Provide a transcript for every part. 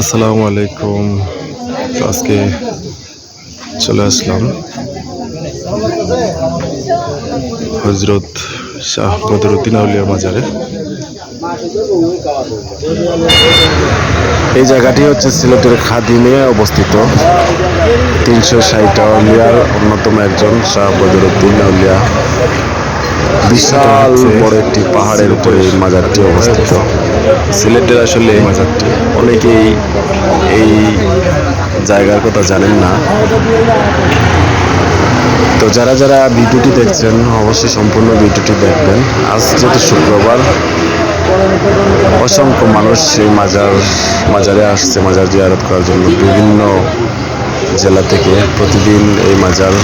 আসসালামু আলাইকুম। আজকে চলে আসলাম হজরত শাহ বদরুদ্দিন আউলিয়া মাজারে এই জায়গাটি হচ্ছে সিলেটের খাদিমে অবস্থিত। তিনশো ষাট আউলিয়ার অন্যতম একজন শাহ বদরুদ্দিন আউলিয়া। বিশাল বড় একটি পাহাড়ের উপরে এই মাজারটি অবস্থিত। সিলেটের আসলে মাজারটি। অনেকেই এই জায়গার কথা জানেন না। তো যারা যারা ভিডিওটি দেখছেন অবশ্যই সম্পূর্ণ ভিডিওটি দেখবেন। আজ যেহেতু শুক্রবার অসংখ্য মানুষ সেই মাজার মাজারে আসছে মাজার জিয়ারত করার জন্য বিভিন্ন জেলা থেকে প্রতিদিন এই মাজার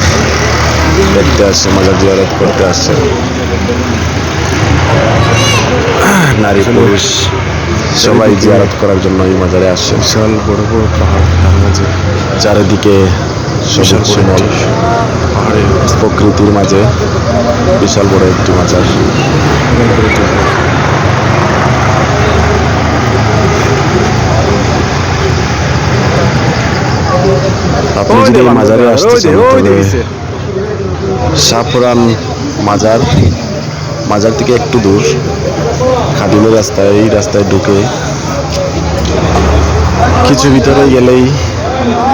দেখতে আসে মাজার জিয়ারত করতে আসে নারী পুরুষ সবাই জিয়ারত করার জন্য এই মাজারে আসে বিশাল বড় বড় পাহাড় তার মাঝে। চারিদিকে সবুজ শ্যামল পাহাড়ের প্রকৃতির মাঝে বিশাল বড় একটি মাজার। আপনি যদি মাজারে আসতে চান তবে সাপুরান মাজার মাজার থেকে একটু দূর। খাদিমের রাস্তায়, এই রাস্তায় ঢুকে কিছু ভিতরে গেলেই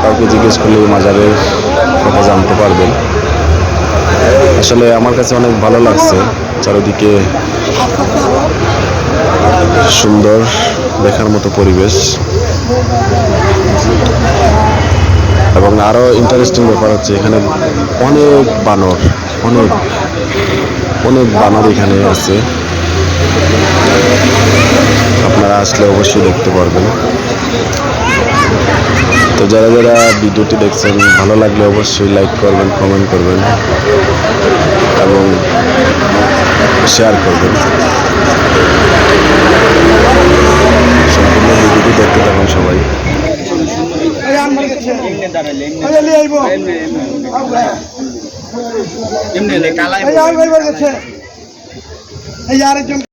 কাউকে জিজ্ঞেস করলে মাজারের কথা জানতে পারবেন। আসলে আমার কাছে অনেক ভালো লাগছে চারিদিকে সুন্দর দেখার মতো পরিবেশ। এবং আরও ইন্টারেস্টিং ব্যাপার হচ্ছে এখানে অনেক বানর, অনেক অনেক বানর এখানে আছে। আপনারা আসলে অবশ্যই দেখতে পারবেন। তো যারা যারা ভিডিওটি দেখছেন, ভালো লাগলে অবশ্যই লাইক করবেন কমেন্ট করবেন এবং শেয়ার করবেন। এমনি কালাই এই আরেকজন